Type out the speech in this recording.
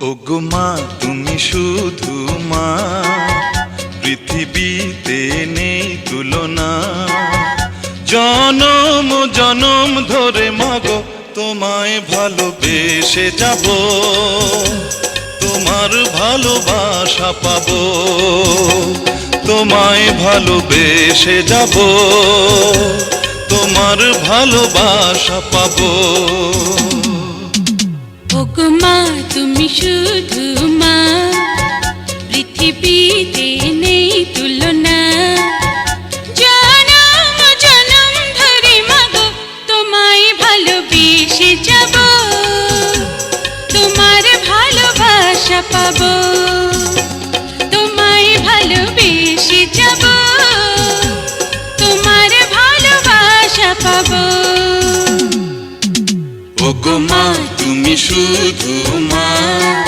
ওগো মা তুমি শুধু মা। পৃথিবীতে নেই তুলনা। জনম জনম ধরে মাগো, তোমায় ভালোবেসে যাব। তোমার ভালোবাসা পাব। তোমায় ভালোবেসে যাব। তোমার ভালোবাসা পাবো। ওগো তুমি শুধু মা। পৃথিবীতে নেই তুলনা। জনম জনম ধরে মাগো, তোমায় ভালোবেসে যাব। তোমার ভালোবাসা পাবো। ওগো তুমি শুধু মা।